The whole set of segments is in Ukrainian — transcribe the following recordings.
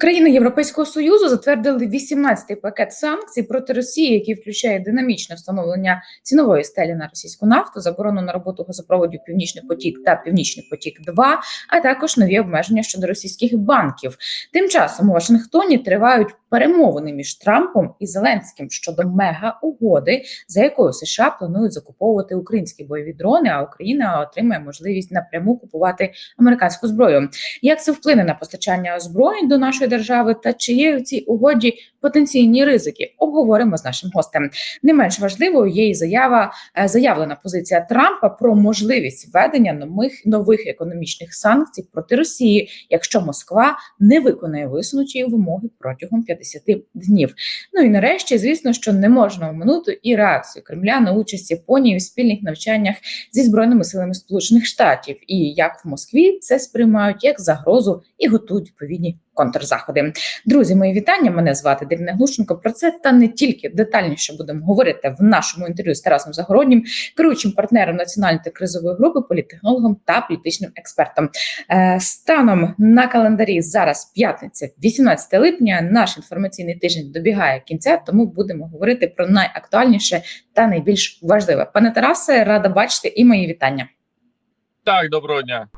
Країни Європейського союзу затвердили 18-й пакет санкцій проти Росії, який включає динамічне встановлення цінової стелі на російську нафту, заборону на роботу газопроводів Північний потік та Північний потік, 2 а також нові обмеження щодо російських банків. Тим часом у Вашингтоні тривають перемовини між Трампом і Зеленським щодо мега угоди, за якою США планують закуповувати українські бойові дрони, а Україна отримає можливість напряму купувати американську зброю. Як це вплине на постачання озброєнь до нашої держави та чи є в цій угоді потенційні ризики? Обговоримо з нашим гостем. Не менш важливою є і заява е, заявлена позиція Трампа про можливість введення нових нових економічних санкцій проти Росії, якщо Москва не виконає висунуті вимоги протягом 50 днів. Ну і нарешті, звісно, що не можна оминути і реакцію Кремля на участь Японії у спільних навчаннях зі збройними силами Сполучених Штатів, і як в Москві це сприймають як загрозу і готують відповідні контрзаходи. Друзі, мої вітання. Мене звати Деріна Глушенко. Про це та не тільки детальніше будемо говорити в нашому інтерв'ю з Тарасом Загороднім, керуючим партнером національної та кризової групи, політтехнологом та політичним експертом. Е, Станом на календарі зараз п'ятниця, 18 липня. Наш інформаційний тиждень добігає кінця, тому будемо говорити про найактуальніше та найбільш важливе. Пане Тарасе, рада бачити і мої вітання. Так, доброго дня.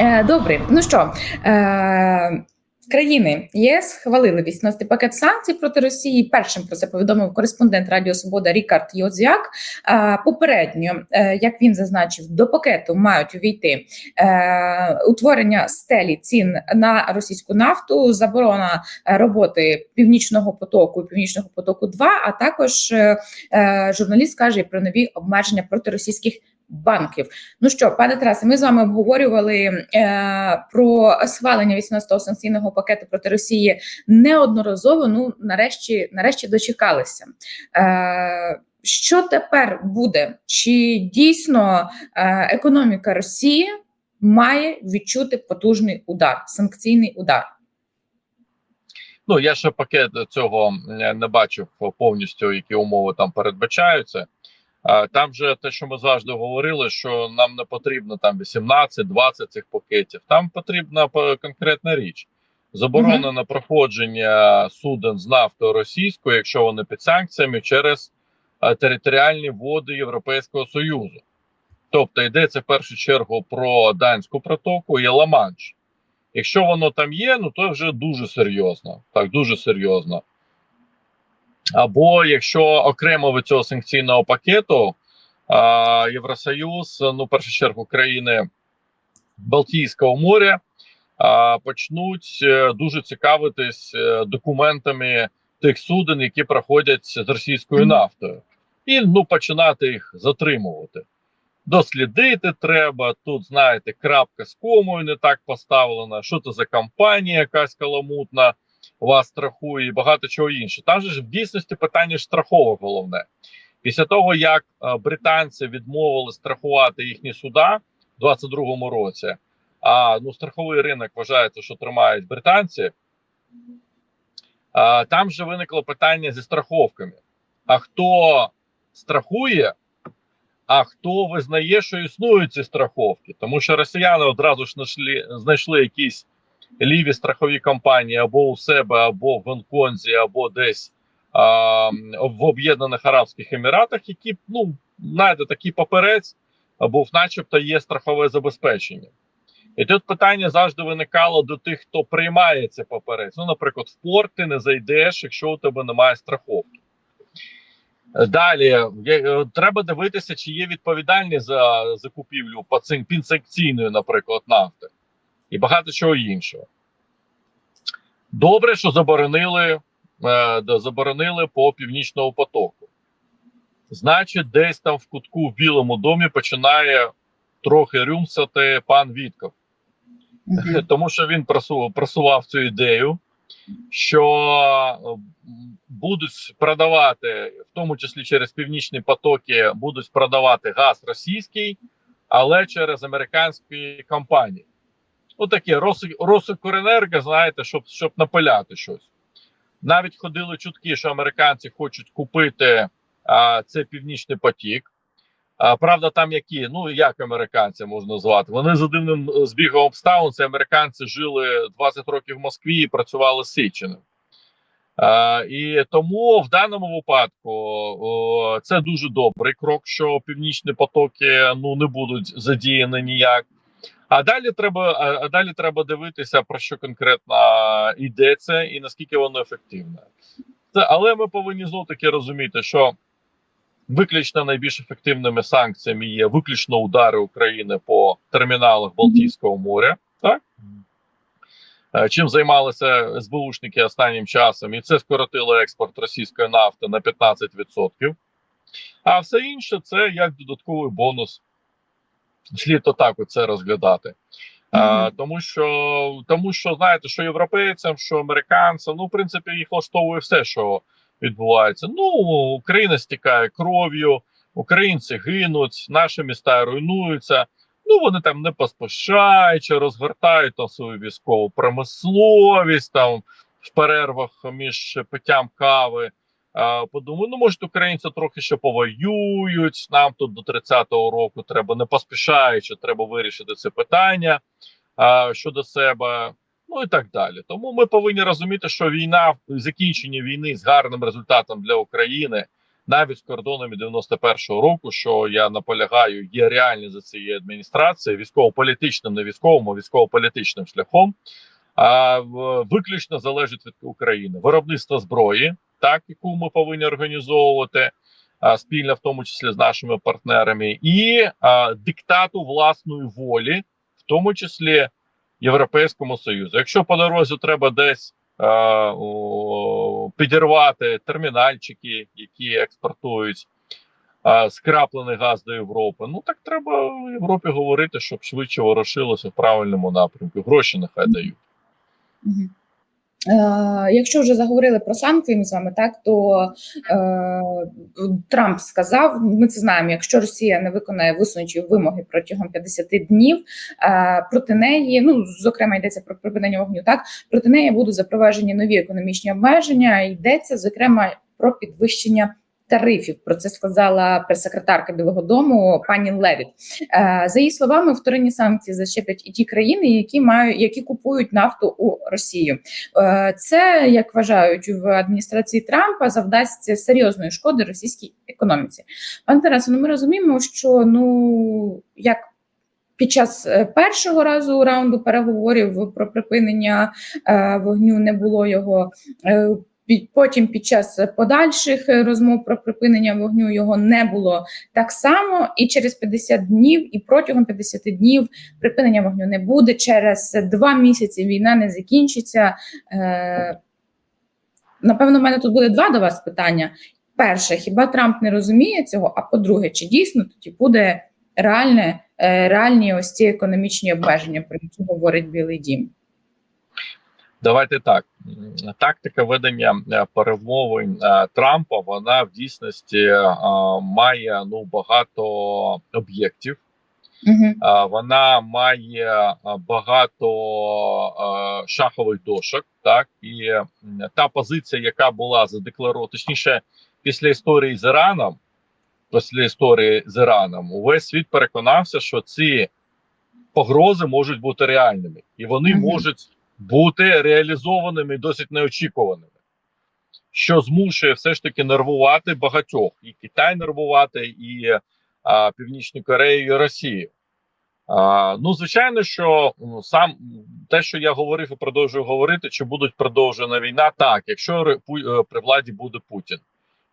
Е, Добре, ну що е, країни ЄС хвалили 18 пакет санкцій проти Росії. Першим про це повідомив кореспондент Радіо Свобода Рікард Йозяк. Е, попередньо, е, як він зазначив, до пакету мають увійти е, утворення стелі цін на російську нафту, заборона е, роботи північного потоку і північного потоку 2 а також журналіст каже про нові обмеження проти російських банків. Ну що, пане Тарасе, ми з вами обговорювали е, про схвалення 18-го санкційного пакету проти Росії неодноразово. Ну, нарешті, нарешті дочекалися. Е, що тепер буде? Чи дійсно е, економіка Росії має відчути потужний удар, санкційний удар? Ну я ще пакет цього е, не бачив повністю, які умови там передбачаються. Там же те, що ми завжди говорили, що нам не потрібно там 18-20 цих пакетів. Там потрібна конкретна річ: заборона на проходження суден з нафтою російською, якщо вони під санкціями, через е, територіальні води Європейського Союзу. Тобто йдеться в першу чергу про данську протоку і Ла-Манш. Якщо воно там є, ну то вже дуже серйозно. Так, дуже серйозно. Або якщо окремо від цього санкційного пакету а, Євросоюз, ну, в першу чергу, країни Балтійського моря а, почнуть е, дуже цікавитись е, документами тих суден, які проходять з російською нафтою, і ну починати їх затримувати. Дослідити треба. Тут, знаєте, крапка з комою не так поставлена. Що це за компанія, якась каламутна вас страхує і багато чого інше. Там же ж в дійсності питання страховок головне. Після того, як е, британці відмовили страхувати їхні суда в 22-му році, а ну страховий ринок вважається, що тримають британці. А, там же виникло питання зі страховками. А хто страхує, а хто визнає, що існують ці страховки? Тому що росіяни одразу ж знайшли, знайшли якісь ліві страхові компанії або у себе, або в Гонконзі, або десь а, в Об'єднаних Арабських Еміратах, які ну знаєте, такий паперець, був, начебто, є страхове забезпечення. І тут питання завжди виникало до тих, хто приймає це паперець. Ну, наприклад, в порт ти не зайдеш, якщо у тебе немає страховки. Далі е, треба дивитися, чи є відповідальність за закупівлю підсанкційної, наприклад, нафти і багато чого іншого. Добре, що заборонили, е, заборонили по північному потоку. Значить, десь там в кутку в Білому домі починає трохи рюмсати пан Вітков. Тому що він просував, просував цю ідею, що е, будуть продавати, в тому числі через північні потоки, будуть продавати газ російський, але через американські компанії. Ну таке Росукренерго, знаєте, щоб щоб напиляти щось. Навіть ходили чутки, що американці хочуть купити а, цей північний потік. А, правда, там які, ну як американці можна звати. Вони за дивним е, збігом обставин. Це американці жили 20 років в Москві і працювали з Січеним. А, і тому в даному випадку о, це дуже добрий крок, що північні потоки ну не будуть задіяні ніяк. А далі треба, а, далі треба дивитися про що конкретно йдеться і наскільки воно ефективне. Це, але ми повинні знову таки розуміти, що виключно найбільш ефективними санкціями є виключно удари України по терміналах Балтійського моря. Так Е, чим займалися СБУшники останнім часом, і це скоротило експорт російської нафти на 15%. А все інше це як додатковий бонус. Слід отак це розглядати. А, тому що тому що знаєте, що європейцям, що американцям, ну в принципі, їх влаштовує все, що відбувається. Ну Україна стікає кров'ю, українці гинуть, наші міста руйнуються. Ну вони там не поспішаючи, розгортають там свою військову промисловість там в перервах між питтям кави. Подумаю, ну може українці трохи ще повоюють. Нам тут до 30-го року треба не поспішаючи, треба вирішити це питання а, щодо себе. Ну і так далі. Тому ми повинні розуміти, що війна закінчення війни з гарним результатом для України, навіть з кордонами 91-го року, що я наполягаю, є реальні за цією адміністрацією, військово-політичним, не військовим, а військово-політичним шляхом, а виключно залежить від України. Виробництво зброї, так яку ми повинні організовувати спільно, в тому числі з нашими партнерами, і диктату власної волі, в тому числі. Європейському союзу. Якщо по дорозі треба десь підірвати термінальчики, які експортують скраплений газ до Європи, ну так треба в Європі говорити, щоб швидше ворушилося в правильному напрямку. Гроші нехай дають. Е, якщо вже заговорили про санкції з вами, так то е, Трамп сказав: ми це знаємо. Якщо Росія не виконає висунуті вимоги протягом 50 днів, е, проти неї, ну зокрема, йдеться про припинення вогню. Так проти неї будуть запроваджені нові економічні обмеження. Йдеться зокрема про підвищення тарифів. Про це сказала прес-секретарка Білого Дому пані Левіт. Е, За її словами, вторинні санкції зачеплять і ті країни, які мають які купують нафту у Росію. Е, Це як вважають в адміністрації Трампа, завдасть серйозної шкоди російській економіці. Пан Тарас, ну ми розуміємо, що ну як. Під час е, першого разу раунду переговорів про припинення вогню не було його. Е, Потім під час подальших розмов про припинення вогню його не було так само, і через 50 днів, і протягом 50 днів припинення вогню не буде. Через два місяці війна не закінчиться. Е, Напевно, в мене тут буде два до вас питання. Перше, хіба Трамп не розуміє цього? А по-друге, чи дійсно тоді буде реальне, реальні ось ці економічні обмеження, про які говорить Білий Дім? Давайте так. Тактика ведення перемовин Трампа вона в дійсності має ну багато об'єктів. Uh Вона має багато шахових дошок. Так і та позиція, яка була задекларована, точніше, після історії з Іраном, після історії з Іраном, увесь світ переконався, що ці погрози можуть бути реальними, і вони uh можуть бути реалізованими і досить неочікуваними, що змушує все ж таки нервувати багатьох і Китай нервувати, і а, Північну Корею, і Росію. А, Ну, звичайно, що ну, сам те, що я говорив і продовжую говорити, чи будуть продовжена війна, так, якщо при владі буде Путін,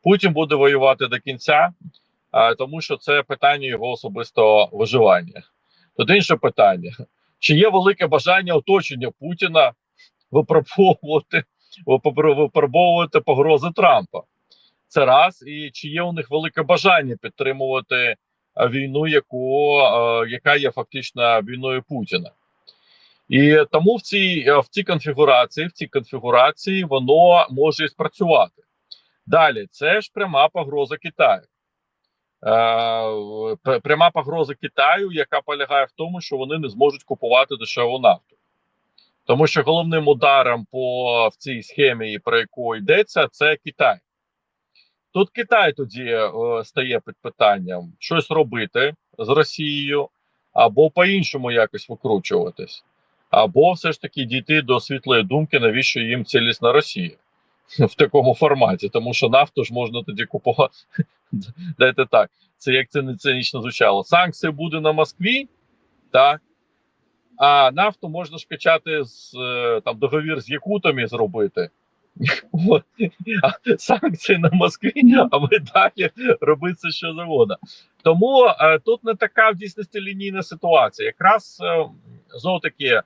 Путін буде воювати до кінця, а, тому що це питання його особистого виживання. Тут інше питання. Чи є велике бажання оточення Путіна випробовувати випробовувати погрози Трампа? Це раз, і чи є у них велике бажання підтримувати війну, яку яка є фактично війною Путіна? І тому в цій в цій конфігурації, в цій конфігурації воно може спрацювати. Далі це ж пряма погроза Китаю. Е, пряма погроза Китаю, яка полягає в тому, що вони не зможуть купувати дешеву нафту, тому що головним ударом по в цій схемі, про яку йдеться, це Китай. Тут Китай тоді е, стає під питанням щось робити з Росією, або по-іншому якось викручуватись, або все ж таки дійти до світлої думки, навіщо їм цілісна Росія в такому форматі, тому що нафту ж можна тоді купувати. Дайте так, це як це не цинічно звучало. Санкції буде на Москві, так. А нафту можна ж качати з е, там договір з якутами зробити. Санкції на Москві, а ми далі робити що завгодно. Тому е, тут не така в дійсності лінійна ситуація. Якраз е, знову таки, е,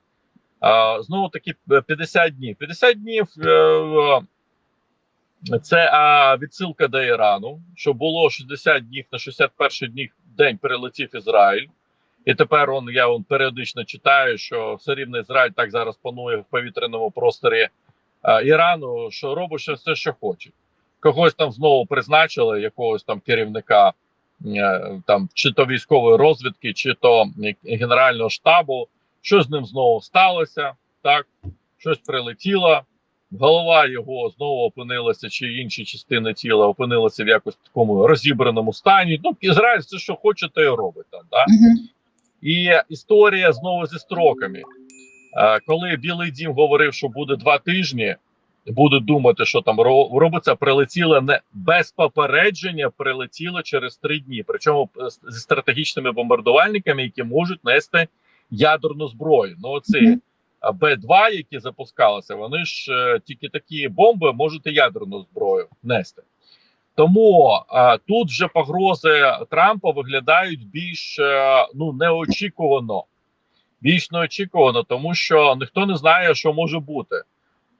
знову таки 50 днів. 50 днів е, це е, відсилка до Ірану, що було 60 днів на 61 днів день перелетів Ізраїль. І тепер он, я он, періодично читаю, що все рівно Ізраїль так зараз панує в повітряному просторі е, Ірану, що робить ще все, що хоче. Когось там знову призначили, якогось там керівника, е, там чи то військової розвідки, чи то Генерального штабу. Що з ним знову сталося? Так, щось прилетіло. Голова його знову опинилася, чи інші частини тіла опинилися в якось такому розібраному стані. Ну, Ізраїль все, що хоче, то і робить там. Да? І історія знову зі строками. Коли Білий Дім говорив, що буде два тижні, будуть думати, що там робиться, прилетіло не без попередження, прилетіло через три дні. Причому е, зі стратегічними бомбардувальниками, які можуть нести ядерну зброю. Ну, оці Б-2, які запускалися, вони ж е, тільки такі бомби можуть ядерну зброю нести. Тому а, тут вже погрози Трампа виглядають більш е, ну неочікувано. Більш неочікувано, тому що ніхто не знає, що може бути.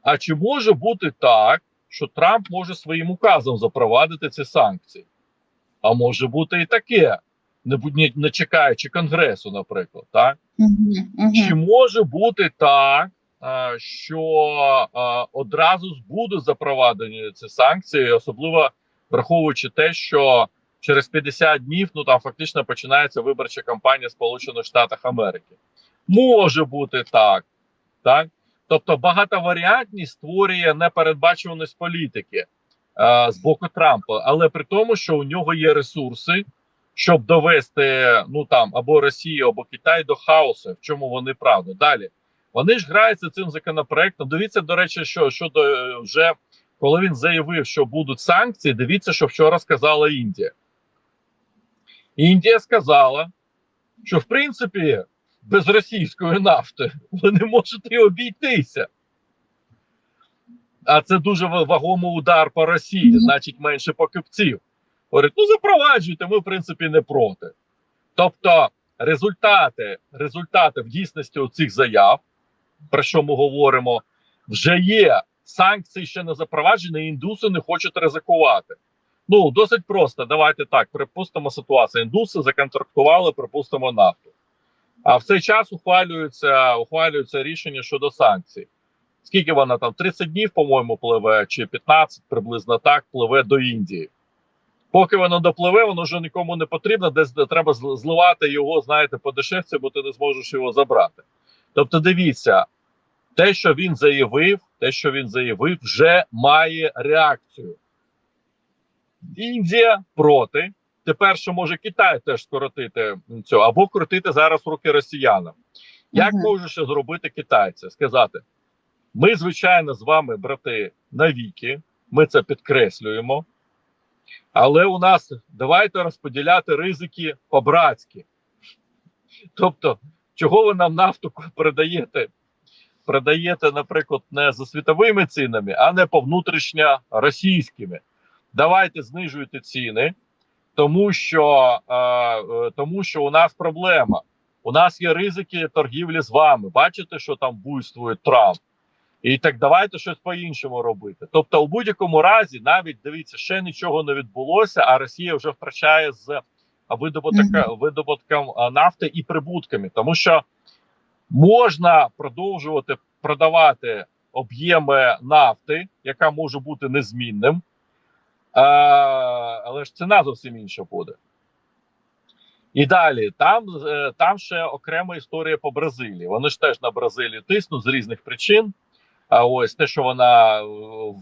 А чи може бути так, що Трамп може своїм указом запровадити ці санкції? А може бути і таке, не, не, не чекаючи Конгресу, наприклад, так? Мгм. Мгм. Чи може бути так, що одразу будуть запроваджені ці санкції, особливо враховуючи те, що через 50 днів ну там фактично починається виборча кампанія Сполучених Штатів Америки? Може бути так, так? Тобто багатоваріантність створює непередбачуваність політики а, з боку Трампа, але при тому, що у нього є ресурси, щоб довести ну там або Росію, або Китай до хаосу, в чому вони правда. Далі вони ж граються цим законопроектом. Дивіться, до речі, що щодо е, вже коли він заявив, що будуть санкції. Дивіться, що вчора сказала Індія. Індія сказала, що в принципі без російської нафти вони можуть і обійтися. А це дуже вагомий удар по Росії, значить менше покупців. Говорить, ну запроваджуйте, ми в принципі не проти. Тобто, результати, результати в дійсності цих заяв, про що ми говоримо, вже є. Санкції ще не запроваджені, індуси не хочуть ризикувати. Ну досить просто. Давайте так. Припустимо ситуацію. Індуси законтрактували, припустимо нафту. А в цей час ухвалюється, ухвалюється рішення щодо санкцій. Скільки вона там 30 днів, по-моєму, пливе, чи 15 приблизно так пливе до Індії. Поки воно допливе, воно вже нікому не потрібно, десь де треба зливати його, знаєте, по дешевці, бо ти не зможеш його забрати. Тобто, дивіться, те, що він заявив, те, що він заявив, вже має реакцію. Індія проти. Тепер що може Китай теж скоротити цього, або крутити зараз руки росіянам. Як Мгм. може ще зробити китайці? Сказати: ми, звичайно, з вами, брати, навіки, ми це підкреслюємо. Але у нас давайте розподіляти ризики по-братськи. Тобто, чого ви нам нафту передаєте? Продаєте, наприклад, не за світовими цінами, а не по внутрішньо російськими. Давайте знижуйте ціни, тому що, е, е, тому що у нас проблема. У нас є ризики торгівлі з вами. Бачите, що там буйствує Трамп. І так давайте щось по-іншому робити. Тобто, у будь-якому разі, навіть дивіться, ще нічого не відбулося, а Росія вже втрачає з видобутка, видобутком нафти і прибутками, тому що можна продовжувати продавати об'єми нафти, яка може бути незмінним, а, але ж ціна зовсім інша буде. І далі там, е, там ще окрема історія по Бразилії. Вони ж теж на Бразилію тиснуть з різних причин. А ось те, що вона е,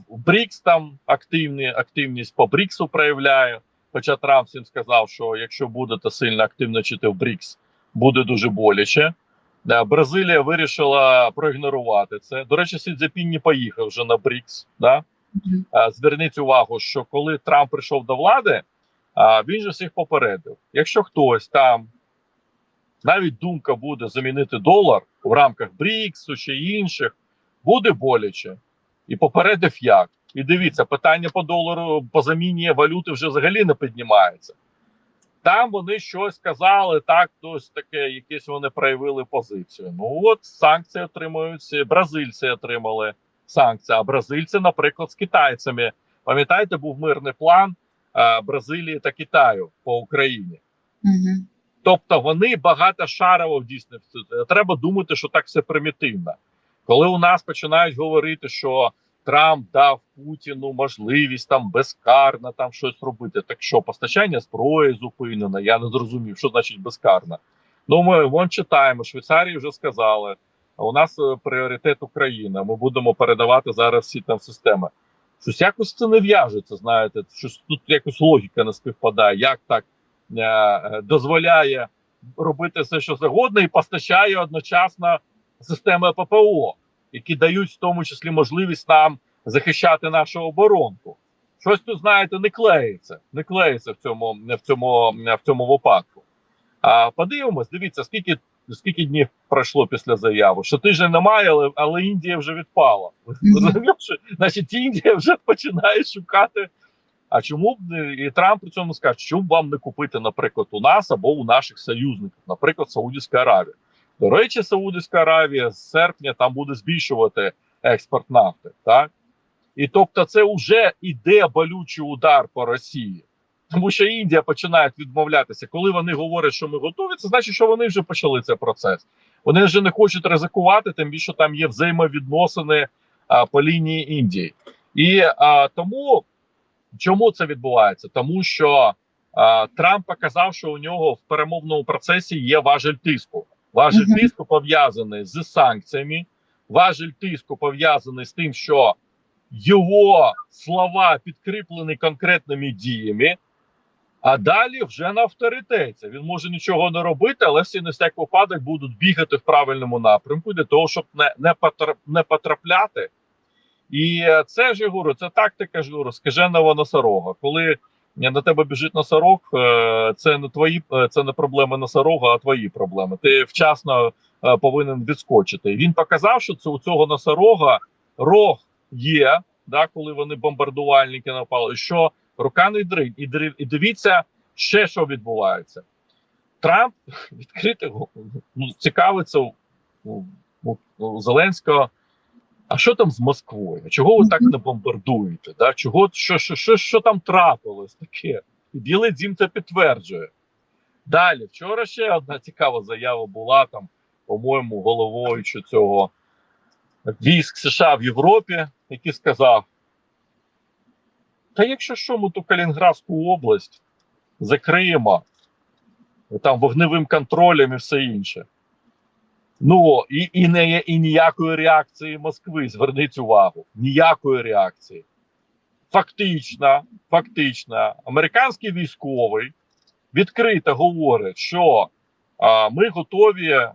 в БРІКС там активні, активність по БРІКСу проявляє. Хоча Трамп всім сказав, що якщо будете сильно активничати в БРІКС, буде дуже боляче. Бразилія вирішила проігнорувати це. До речі, Сі Цзепін не поїхав вже на БРІКС. Да? Зверніть увагу, що коли Трамп прийшов до влади, він же всіх попередив: якщо хтось там навіть думка буде замінити долар в рамках БРІКСу чи інших, буде боляче. І попередив як. І дивіться, питання по долару по заміні валюти вже взагалі не піднімається. Там вони щось сказали, так, хтось таке, якесь вони проявили позицію. Ну от санкції отримують, бразильці отримали санкції. А бразильці, наприклад, з китайцями. Пам'ятаєте, був мирний план а, Бразилії та Китаю по Україні. Угу. Тобто вони багато багатошарово дійсно треба думати, що так все примітивно. Коли у нас починають говорити, що Трамп дав Путіну можливість там безкарно там щось робити. Так що постачання зброї зупинено? Я не зрозумів, що значить безкарно. Ну ми вон читаємо. Швейцарії вже сказали. А у нас е, пріоритет Україна. Ми будемо передавати зараз всі там системи. Щось якось це не в'яжеться. Знаєте, щось тут якось логіка не співпадає. Як так е, е, дозволяє робити все, що завгодно, і постачає одночасно системи ППО, які дають в тому числі можливість нам захищати нашу оборонку. Щось тут, знаєте, не клеїться, не клеїться в цьому в цьому в цьому випадку. А подивимось, дивіться, скільки скільки днів пройшло після заяви. Що тиждень немає, але, але Індія вже відпала. Значить, Індія вже починає шукати. А чому б і Трамп при цьому скаже, чому б вам не купити, наприклад, у нас або у наших союзників, наприклад, Саудівська Аравія. До речі, Саудівська Аравія з серпня там буде збільшувати експорт нафти. Так? І тобто, це вже іде болючий удар по Росії. Тому що Індія починає відмовлятися. Коли вони говорять, що ми готові, це значить, що вони вже почали цей процес. Вони вже не хочуть ризикувати, тим більше там є взаємовідносини а, по лінії Індії. І а, тому чому це відбувається? Тому що а, Трамп показав, що у нього в перемовному процесі є важель тиску. Важель тиску пов'язаний з санкціями, важель тиску пов'язаний з тим, що його слова підкріплені конкретними діями. А далі вже на авторитеті. Він може нічого не робити, але всі на всяк випадок будуть бігати в правильному напрямку для того, щоб не, не, не потрапляти. І е, це ж я говорю, це тактика ж говорю, скаженого носорога. Коли на тебе біжить носорог, е, це не твої, е, це не проблеми носорога, а твої проблеми. Ти вчасно е, повинен відскочити. Він показав, що це у цього носорога рог є, да, коли вони бомбардувальники напали. Що рука не дрить. І, і дивіться ще, що відбувається. Трамп відкрито ну, цікавиться у, у, у Зеленського. А що там з Москвою? Чого ви так не бомбардуєте? Да? Чого що, що, що, що там трапилось таке? І Білий Дім це підтверджує. Далі, вчора ще одна цікава заява була там, по-моєму, головуючи цього військ США в Європі, який сказав: Та якщо що, ми ту Калінградську область закриємо там вогневим контролем і все інше. Ну і, і не і ніякої реакції Москви. Зверніть увагу, ніякої реакції. Фактично, фактично, американський військовий відкрито говорить, що а, ми готові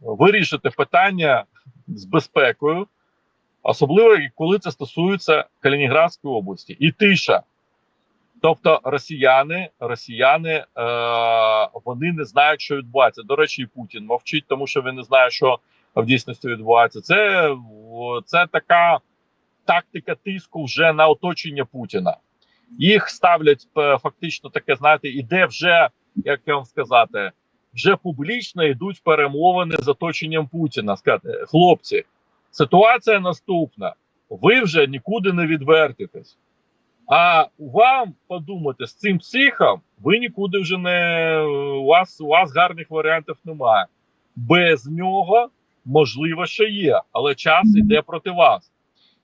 вирішити питання з безпекою, особливо коли це стосується Калінінградської області, і тиша. Тобто росіяни, росіяни е, вони не знають, що відбувається. До речі, і Путін мовчить, тому що він не знає, що в дійсності відбувається. Це, це така тактика тиску вже на оточення Путіна. Їх ставлять е, фактично таке, знаєте, іде вже, як я вам сказати, вже публічно йдуть перемовини з оточенням Путіна. Сказати, хлопці, ситуація наступна. Ви вже нікуди не відвертитесь. А вам подумати з цим психом, ви нікуди вже не у вас у вас гарних варіантів немає. Без нього можливо, що є, але час іде проти вас.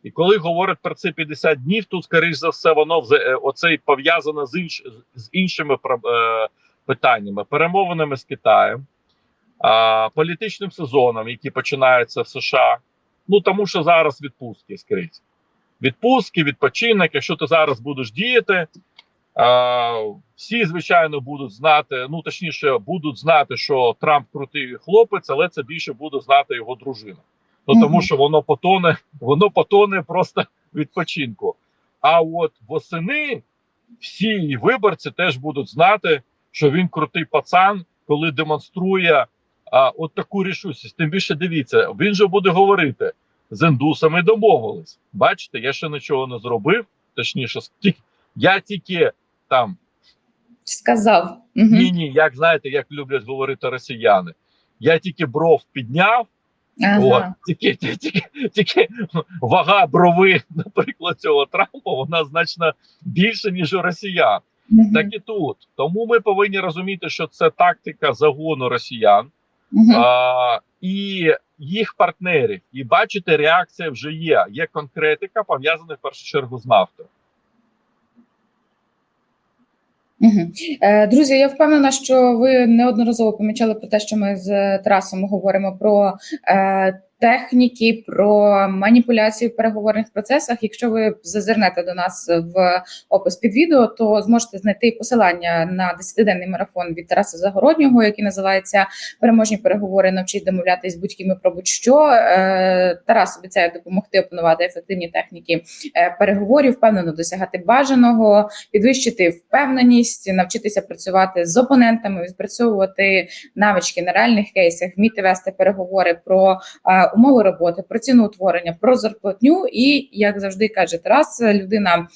І коли говорять про це 50 днів, тут, скоріш за все, воно е, оце пов'язано з інш, з іншими е, питаннями, перемовинами з Китаєм, а, політичним сезоном, який починається в США, Ну тому що зараз відпустки скрізь. Відпустки, відпочинок. Якщо ти зараз будеш діяти, всі, звичайно, будуть знати. Ну точніше, будуть знати, що Трамп крутий хлопець, але це більше буде знати його дружина. Ну тому що воно потоне, воно потоне просто відпочинку. А от восени всі її виборці теж будуть знати, що він крутий пацан, коли демонструє а, от таку рішучість. Тим більше дивіться, він же буде говорити з індусами домовились. Бачите, я ще нічого не зробив. Точніше, я тільки там Сказав. Ні, ні, як знаєте, як люблять говорити росіяни. Я тільки бров підняв, Ага. От, тільки, тільки, тільки вага брови, наприклад, цього Трампа, вона значно більше, ніж у росіян. Мгм. Так і тут. Тому ми повинні розуміти, що це тактика загону росіян Мгм. а, і їх партнерів. І бачите, реакція вже є. Є конкретика, пов'язана в першу чергу з нафтою. Е, Друзі, я впевнена, що ви неодноразово помічали про те, що ми з Тарасом говоримо про е, техніки, про маніпуляції в переговорних процесах. Якщо ви зазирнете до нас в опис під відео, то зможете знайти посилання на 10-денний марафон від Тараса Загороднього, який називається Переможні переговори. Навчись домовлятись будь-ким про будь-що. Е, Тарас обіцяє допомогти опанувати ефективні техніки е, переговорів, впевнено досягати бажаного підвищити впевненість, навчитися працювати з опонентами, відпрацьовувати навички на реальних кейсах, вміти вести переговори про е, умови роботи, про ціноутворення, про зарплатню. І як завжди каже Тарас, людина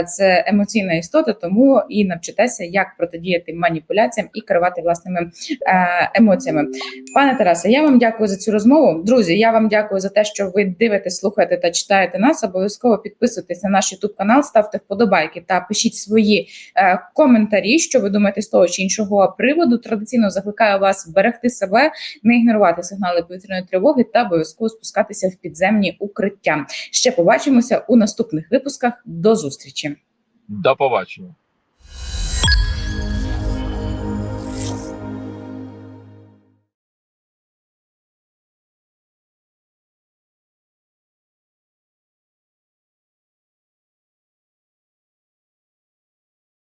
е, це емоційна істота, тому і навчитеся, як протидіяти маніпуляціям і керувати власними е, емоціями. Пане Тарасе, я вам дякую за цю розмову. Друзі, я вам дякую за те, що ви дивитесь, слухаєте та читаєте нас. Обов'язково підписуйтесь на наш YouTube канал, ставте вподобайки та пишіть свої е, коментарі, що ви думаєте з того чи іншого приводу. Традиційно закликаю вас берегти себе, не ігнорувати сигнали повітряної тривоги та обов'язково спускатися в підземні укриття. Ще побачимося у наступних випусках. До зустрічі. До побачення.